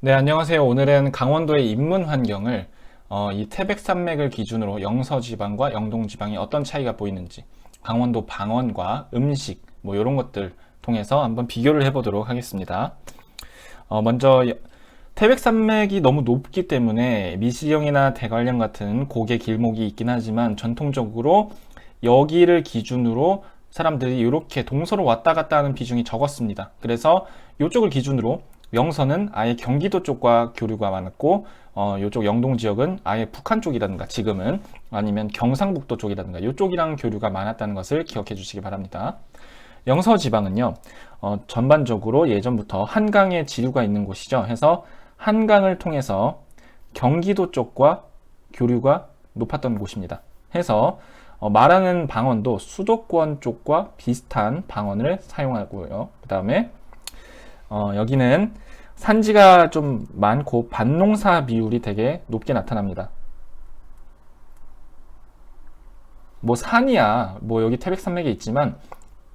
네, 안녕하세요. 오늘은 강원도의 인문 환경을 어, 이 태백산맥을 기준으로 영서지방과 영동지방이 어떤 차이가 보이는지 강원도 방언과 음식 뭐 이런 것들 통해서 한번 비교를 해보도록 하겠습니다. 어, 먼저 여- 태백산맥이 너무 높기 때문에 미시령이나 대관령 같은 고개 길목이 있긴 하지만 전통적으로 여기를 기준으로 사람들이 이렇게 동서로 왔다 갔다 하는 비중이 적었습니다. 그래서 이쪽을 기준으로 영서는 아예 경기도 쪽과 교류가 많았고 어, 이쪽 영동 지역은 아예 북한 쪽이라든가 지금은 아니면 경상북도 쪽이라든가 이쪽이랑 교류가 많았다는 것을 기억해 주시기 바랍니다. 영서 지방은요, 어, 전반적으로 예전부터 한강의 지류가 있는 곳이죠. 해서 한강을 통해서 경기도 쪽과 교류가 높았던 곳입니다. 해서 어, 말하는 방언도 수도권 쪽과 비슷한 방언을 사용하고요. 그 다음에 어, 여기는 산지가 좀 많고 밭농사 비율이 되게 높게 나타납니다. 뭐 산이야, 뭐 여기 태백산맥에 있지만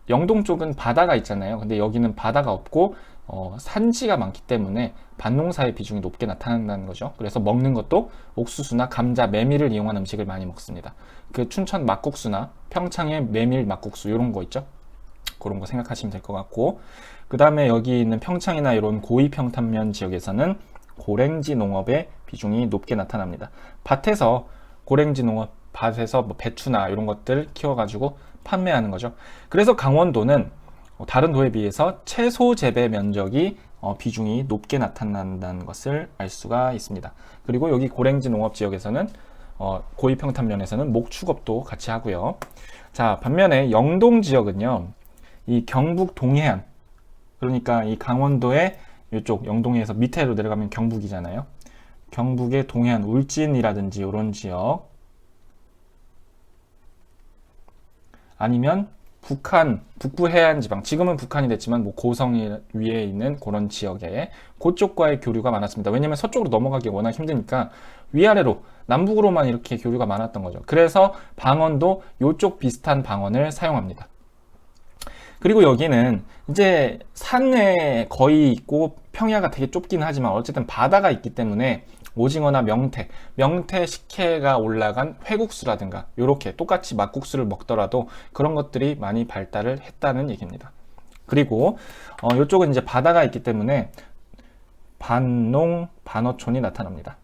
영동 쪽은 바다가 있잖아요. 근데 여기는 바다가 없고 어, 산지가 많기 때문에 밭농사의 비중이 높게 나타난다는 거죠. 그래서 먹는 것도 옥수수나 감자, 메밀을 이용한 음식을 많이 먹습니다. 그 춘천 막국수나 평창의 메밀 막국수 이런 거 있죠. 그런 거 생각하시면 될 것 같고 그 다음에 여기 있는 평창이나 이런 고위 평탄면 지역에서는 고랭지 농업의 비중이 높게 나타납니다. 밭에서 고랭지 농업, 밭에서 뭐 배추나 이런 것들 키워가지고 판매하는 거죠. 그래서 강원도는 어, 다른 도에 비해서 채소 재배 면적이 어, 비중이 높게 나타난다는 것을 알 수가 있습니다. 그리고 여기 고랭지 농업 지역에서는 어, 고위 평탄면에서는 목축업도 같이 하고요. 자, 반면에 영동 지역은요. 이 경북 동해안 그러니까 이 강원도의 이쪽 영동에서 밑으로 내려가면 경북이잖아요. 경북의 동해안 울진이라든지 이런 지역 아니면 북한 북부 해안 지방 지금은 북한이 됐지만 뭐 고성 위에 있는 그런 지역에 그쪽과의 교류가 많았습니다. 왜냐면 서쪽으로 넘어가기 워낙 힘드니까 위아래로 남북으로만 이렇게 교류가 많았던 거죠. 그래서 방언도 이쪽 비슷한 방언을 사용합니다. 그리고 여기는 이제 산에 거의 있고 평야가 되게 좁긴 하지만 어쨌든 바다가 있기 때문에 오징어나 명태, 명태 식혜가 올라간 회국수라든가 이렇게 똑같이 막국수를 먹더라도 그런 것들이 많이 발달을 했다는 얘기입니다. 그리고 어, 이쪽은 이제 바다가 있기 때문에 반농, 반어촌이 나타납니다.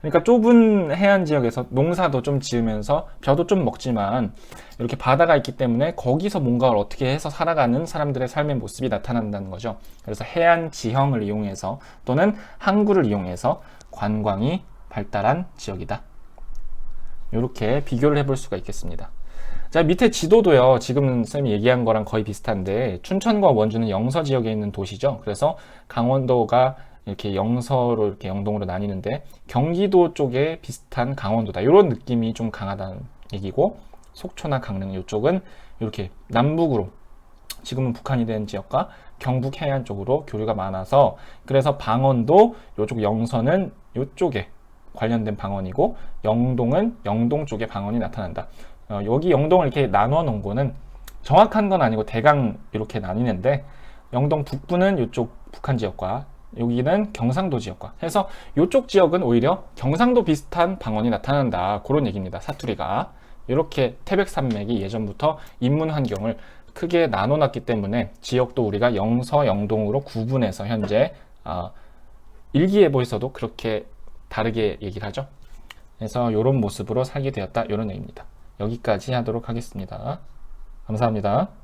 그러니까 좁은 해안 지역에서 농사도 좀 지으면서 벼도 좀 먹지만 이렇게 바다가 있기 때문에 거기서 뭔가를 어떻게 해서 살아가는 사람들의 삶의 모습이 나타난다는 거죠. 그래서 해안 지형을 이용해서 또는 항구를 이용해서 관광이 발달한 지역이다. 이렇게 비교를 해볼 수가 있겠습니다. 자, 밑에 지도도요, 지금 쌤이 얘기한 거랑 거의 비슷한데, 춘천과 원주는 영서 지역에 있는 도시죠. 그래서 강원도가 이렇게 영서로 이렇게 영동으로 나뉘는데, 경기도 쪽에 비슷한 강원도다. 이런 느낌이 좀 강하다는 얘기고, 속초나 강릉 이쪽은 이렇게 남북으로, 지금은 북한이 된 지역과 경북 해안 쪽으로 교류가 많아서, 그래서 방언도 이쪽 영서는 이쪽에 관련된 방언이고, 영동은 영동 쪽의 방언이 나타난다. 어, 여기 영동을 이렇게 나눠 놓은 거는 정확한 건 아니고 대강 이렇게 나뉘는데 영동 북부는 이쪽 북한 지역과 여기는 경상도 지역과. 해서 이쪽 지역은 오히려 경상도 비슷한 방언이 나타난다. 그런 얘기입니다. 사투리가. 이렇게 태백산맥이 예전부터 인문 환경을 크게 나눠놨기 때문에 지역도 우리가 영서 영동으로 구분해서 현재 아, 일기예보에서도 그렇게 다르게 얘기를 하죠. 그래서 이런 모습으로 살게 되었다. 이런 얘기입니다. 여기까지 하도록 하겠습니다. 감사합니다.